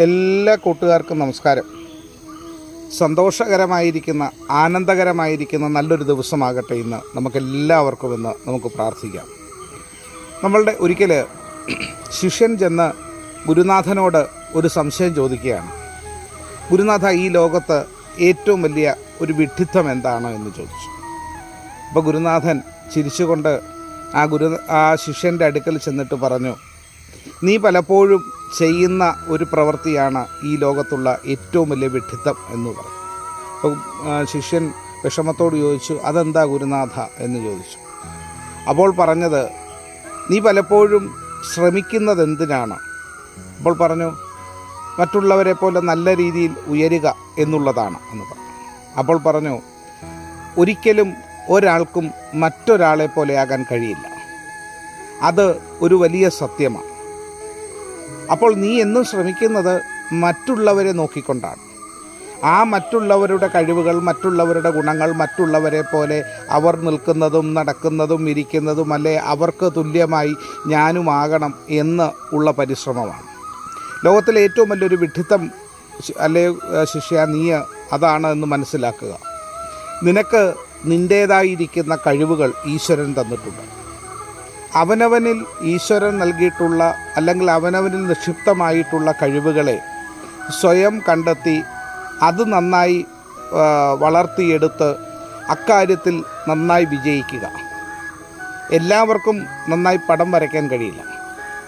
എല്ലാ കൂട്ടുകാർക്കും നമസ്കാരം. സന്തോഷകരമായിരിക്കുന്ന ആനന്ദകരമായിരിക്കുന്ന നല്ലൊരു ദിവസമാകട്ടെ ഇന്ന് നമുക്കെല്ലാവർക്കും ഇന്ന് നമുക്ക് പ്രാർത്ഥിക്കാം. നമ്മളുടെ ഒരിക്കൽ ശിഷ്യൻ ചെന്ന് ഗുരുനാഥനോട് ഒരു സംശയം ചോദിക്കുകയാണ്. ഗുരുനാഥ ഈ ലോകത്ത് ഏറ്റവും വലിയ ഒരു വിഡ്ഢിത്തം എന്താണ് എന്ന് ചോദിച്ചു. അപ്പോൾ ഗുരുനാഥൻ ചിരിച്ചുകൊണ്ട് ആ ഗുരു ആ ശിഷ്യന്റെ അടുക്കൽ ചെന്നിട്ട് പറഞ്ഞു നീ പലപ്പോഴും ചെയ്യുന്ന ഒരു പ്രവൃത്തിയാണ് ഈ ലോകത്തുള്ള ഏറ്റവും വലിയ വിഡ്ഢിത്തം എന്ന് പറഞ്ഞു അപ്പോൾ ശിഷ്യൻ വിഷമത്തോട് ചോദിച്ചു അതെന്താ ഗുരുനാഥ? എന്ന് ചോദിച്ചു. അപ്പോൾ പറഞ്ഞത് നീ പലപ്പോഴും ശ്രമിക്കുന്നത് എന്തിനാണ് അപ്പോൾ പറഞ്ഞു മറ്റുള്ളവരെ പോലെ നല്ല രീതിയിൽ ഉയരുക എന്നുള്ളതാണ് എന്ന് പറഞ്ഞു. അപ്പോൾ പറഞ്ഞു ഒരിക്കലും ഒരാൾക്കും മറ്റൊരാളെ പോലെ ആകാൻ കഴിയില്ല. അത് ഒരു വലിയ സത്യമാണ്. അപ്പോൾ നീ എന്നും ശ്രമിക്കുന്നത് മറ്റുള്ളവരെ നോക്കിക്കൊണ്ടാണ്. ആ മറ്റുള്ളവരുടെ കഴിവുകൾ മറ്റുള്ളവരുടെ ഗുണങ്ങൾ മറ്റുള്ളവരെ പോലെ അവർ നിൽക്കുന്നതും നടക്കുന്നതും ഇരിക്കുന്നതും അല്ലെ അവർക്ക് തുല്യമായി ഞാനുമാകണം എന്ന് ഉള്ള പരിശ്രമമാണ്. ലോകത്തിലെ ഏറ്റവും വലിയൊരു വിഡ്ഢിത്തം അല്ലെ ശിഷ്യ നീ അതാണ് എന്ന് മനസ്സിലാക്കുക. നിനക്ക് നിന്റേതായിരിക്കുന്ന കഴിവുകൾ ഈശ്വരൻ തന്നിട്ടുണ്ട്. അവനവനിൽ ഈശ്വരൻ നൽകിയിട്ടുള്ള അല്ലെങ്കിൽ അവനവനിൽ നിക്ഷിപ്തമായിട്ടുള്ള കഴിവുകളെ സ്വയം കണ്ടെത്തി അത് നന്നായി വളർത്തിയെടുത്ത് അക്കാര്യത്തിൽ നന്നായി വിജയിക്കുക. എല്ലാവർക്കും നന്നായി പടം വരയ്ക്കാൻ കഴിയില്ല.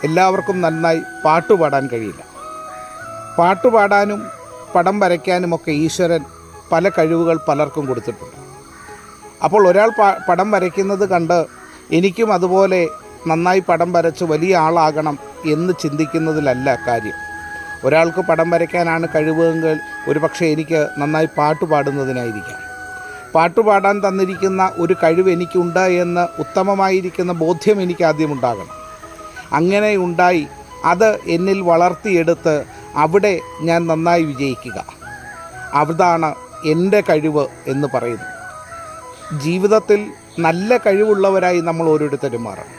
എല്ലാവർക്കും നന്നായി പാട്ട് പാടാൻ കഴിയില്ല. പാട്ട് പാടാനും പടം വരയ്ക്കാനുമൊക്കെ ഈശ്വരൻ പല കഴിവുകൾ പലർക്കും കൊടുത്തിട്ടുണ്ട്. അപ്പോൾ ഒരാൾ പടം വരയ്ക്കുന്നത് കണ്ട് എനിക്കും അതുപോലെ നന്നായി പടം വരച്ച് വലിയ ആളാകണം എന്ന് ചിന്തിക്കുന്നതിലല്ല കാര്യം ഒരാൾക്ക് പടം വരയ്ക്കാനാണ് കഴിവെങ്കിൽ ഒരുപക്ഷെ എനിക്ക് നന്നായി പാട്ട് പാടുന്നതിനായിരിക്കാം. പാട്ട് പാടാൻ തന്നിരിക്കുന്ന ഒരു കഴിവ് എനിക്കുണ്ട് എന്ന് ഉത്തമമായിരിക്കുന്ന ബോധ്യം എനിക്ക് ആദ്യം ഉണ്ടാകണം. അങ്ങനെ ഉണ്ടായി അത് എന്നിൽ വളർത്തിയെടുത്ത് അവിടെ ഞാൻ നന്നായി വിജയിക്കുക. അതാണ് എന്റെ കഴിവ് എന്ന് പറയുന്നു. ജീവിതത്തിൽ നല്ല കഴിവുള്ളവരായി നമ്മൾ ഓരോരുത്തരും മാറണം.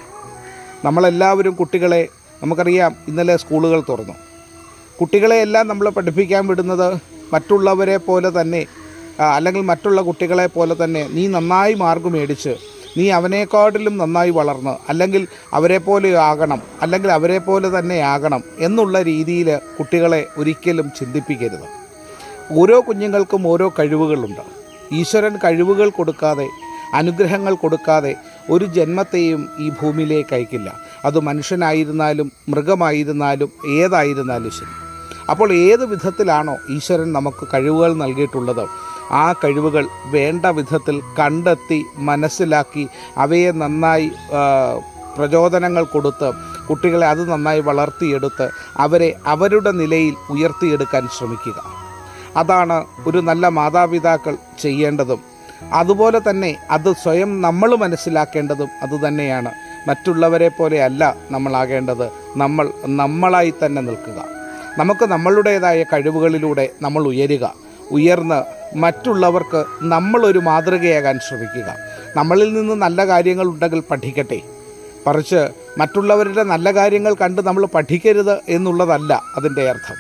നമ്മളെല്ലാവരും കുട്ടികളെ നമുക്കറിയാം ഇന്നലെ സ്കൂളുകൾ തുറന്നു. കുട്ടികളെയെല്ലാം നമ്മൾ പഠിപ്പിക്കാൻ വിടുന്നത് മറ്റുള്ളവരെ പോലെ തന്നെ അല്ലെങ്കിൽ മറ്റുള്ള കുട്ടികളെ പോലെ തന്നെ നീ നന്നായി മാർക്ക് മേടിച്ച് നീ അവനേക്കാട്ടിലും നന്നായി വളർന്ന് അല്ലെങ്കിൽ അവരെ പോലെ ആകണം അല്ലെങ്കിൽ അവരെ പോലെ തന്നെ ആകണം എന്നുള്ള രീതിയിൽ കുട്ടികളെ ഒരിക്കലും ചിന്തിപ്പിക്കരുത്. ഓരോ കുഞ്ഞുങ്ങൾക്കും ഓരോ കഴിവുകളുണ്ട്. ഈശ്വരൻ കഴിവുകൾ കൊടുക്കാതെ അനുഗ്രഹങ്ങൾ കൊടുക്കാതെ ഒരു ജന്മത്തെയും ഈ ഭൂമിയിലേക്ക് അയക്കില്ല. അത് മനുഷ്യനായിരുന്നാലും മൃഗമായിരുന്നാലും ഏതായിരുന്നാലും ശരി. അപ്പോൾ ഏത് വിധത്തിലാണോ ഈശ്വരൻ നമുക്ക് കഴിവുകൾ നൽകിയിട്ടുള്ളത് ആ കഴിവുകൾ വേണ്ട വിധത്തിൽ കണ്ടെത്തി മനസ്സിലാക്കി അവയെ നന്നായി പ്രചോദനങ്ങൾ കൊടുത്ത് കുട്ടികളെ അത് നന്നായി വളർത്തിയെടുത്ത് അവരെ അവരുടെ നിലയിൽ ഉയർത്തിയെടുക്കാൻ ശ്രമിക്കുക. അതാണ് ഒരു നല്ല മാതാപിതാക്കൾ ചെയ്യേണ്ടതും അതുപോലെ തന്നെ അത് സ്വയം നമ്മൾ മനസ്സിലാക്കേണ്ടതും അതുതന്നെയാണ് മറ്റുള്ളവരെ പോലെയല്ല നമ്മളാകേണ്ടത് നമ്മൾ നമ്മളായി തന്നെ നിൽക്കുക. നമുക്ക് നമ്മളുടേതായ കഴിവുകളിലൂടെ നമ്മൾ ഉയരുക. ഉയർന്ന് മറ്റുള്ളവർക്ക് നമ്മളൊരു മാതൃകയാകാൻ ശ്രമിക്കുക. നമ്മളിൽ നിന്ന് നല്ല കാര്യങ്ങൾ ഉണ്ടെങ്കിൽ പഠിക്കട്ടെ. മറിച്ച് മറ്റുള്ളവരുടെ നല്ല കാര്യങ്ങൾ കണ്ട് നമ്മൾ പഠിക്കരുത് എന്നുള്ളതല്ല അതിന്റെ അർത്ഥം.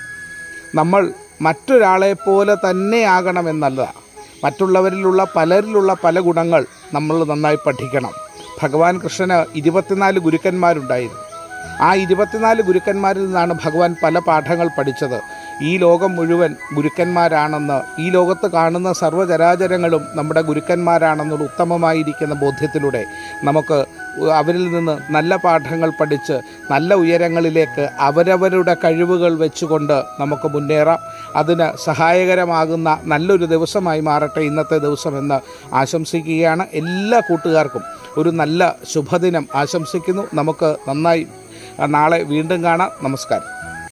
നമ്മൾ മറ്റൊരാളെ പോലെ തന്നെ ആകണമെന്നല്ല. മറ്റുള്ളവരിലുള്ള പലരിലുള്ള പല ഗുണങ്ങൾ നമ്മൾ നന്നായി പഠിക്കണം. ഭഗവാൻ കൃഷ്ണന് ഇരുപത്തിനാല് ഗുരുക്കന്മാരുണ്ടായിരുന്നു. ആ ഇരുപത്തിനാല് ഗുരുക്കന്മാരിൽ നിന്നാണ് ഭഗവാൻ പല പാഠങ്ങൾ പഠിച്ചത്. ഈ ലോകം മുഴുവൻ ഗുരുക്കന്മാരാണെന്ന് ഈ ലോകത്ത് കാണുന്ന സർവചരാചരങ്ങളും നമ്മുടെ ഗുരുക്കന്മാരാണെന്നുള്ള ഉത്തമമായിരിക്കുന്ന ബോധ്യത്തിലൂടെ നമുക്ക് അവരിൽ നിന്ന് നല്ല പാഠങ്ങൾ പഠിച്ച് നല്ല ഉയരങ്ങളിലേക്ക് അവരവരുടെ കഴിവുകൾ വെച്ചുകൊണ്ട് നമുക്ക് മുന്നേറാം. അതിന് സഹായകരമാകുന്ന നല്ലൊരു ദിവസമായി മാറട്ടെ ഇന്നത്തെ ദിവസമെന്ന് ആശംസിക്കുകയാണ് എല്ലാ കൂട്ടുകാർക്കും. ഒരു നല്ല ശുഭദിനം ആശംസിക്കുന്നു. നമുക്ക് നന്നായി നാളെ വീണ്ടും കാണാം. നമസ്കാരം.